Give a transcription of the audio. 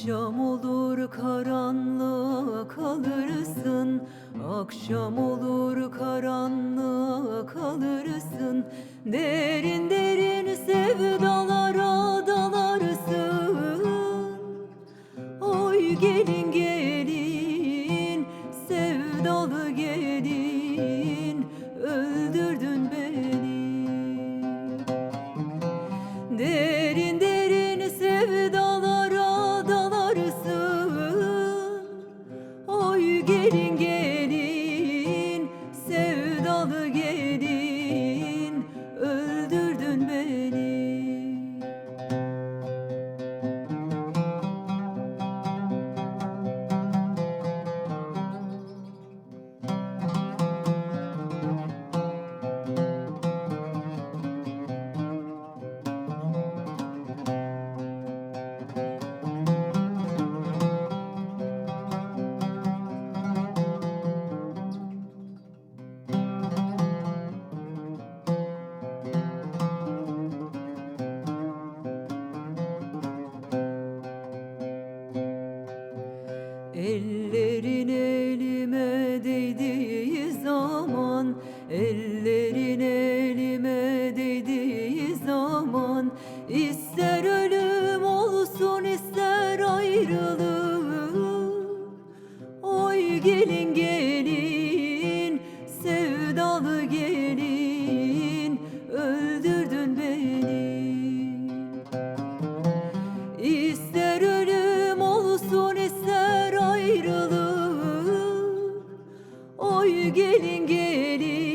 Akşam olur karanlığa kalırsın Akşam olur karanlığa kalırsın Derin sevdalı gelin değdiği zaman Ellerin elime değdiği zaman ister ölüm olsun ister ayrılık. Oy gelin gelin gelin